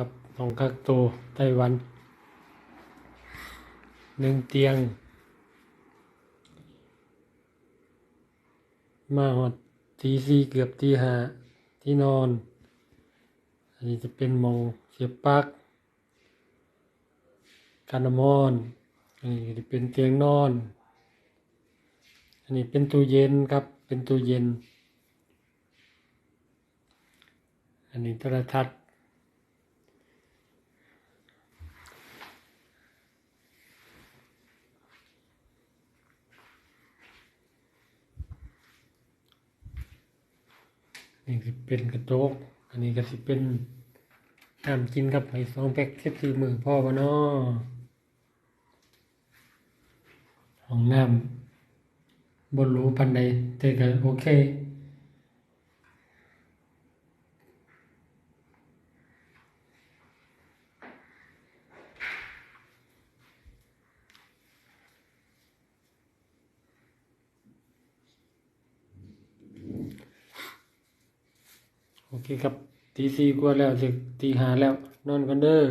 ครับห้องกักตัวไต้หวันหนึ่งเตียง มาหอดตีสี่เกือบตีห้าที่นอน อันนี้จะเป็นหมองเสียบปลั๊กการน้ำมอนอันนี้จะเป็นเตียงนอน อันนี้เป็นตู้เย็นครับ เป็นตู้เย็น อันนี้โทรทัศน์ นี่สิเป็นกระโจก อันนี้ก็สิเป็นน้ำกินครับไอ้สองแพ็คเซ็สี่มือพ่อวะเนาะของน้ำบนรู้พันใดแต่ก็โอเค โอเคครับตีสี่กว่าแล้วจะตีหาแล้ว นอนกันเด้อ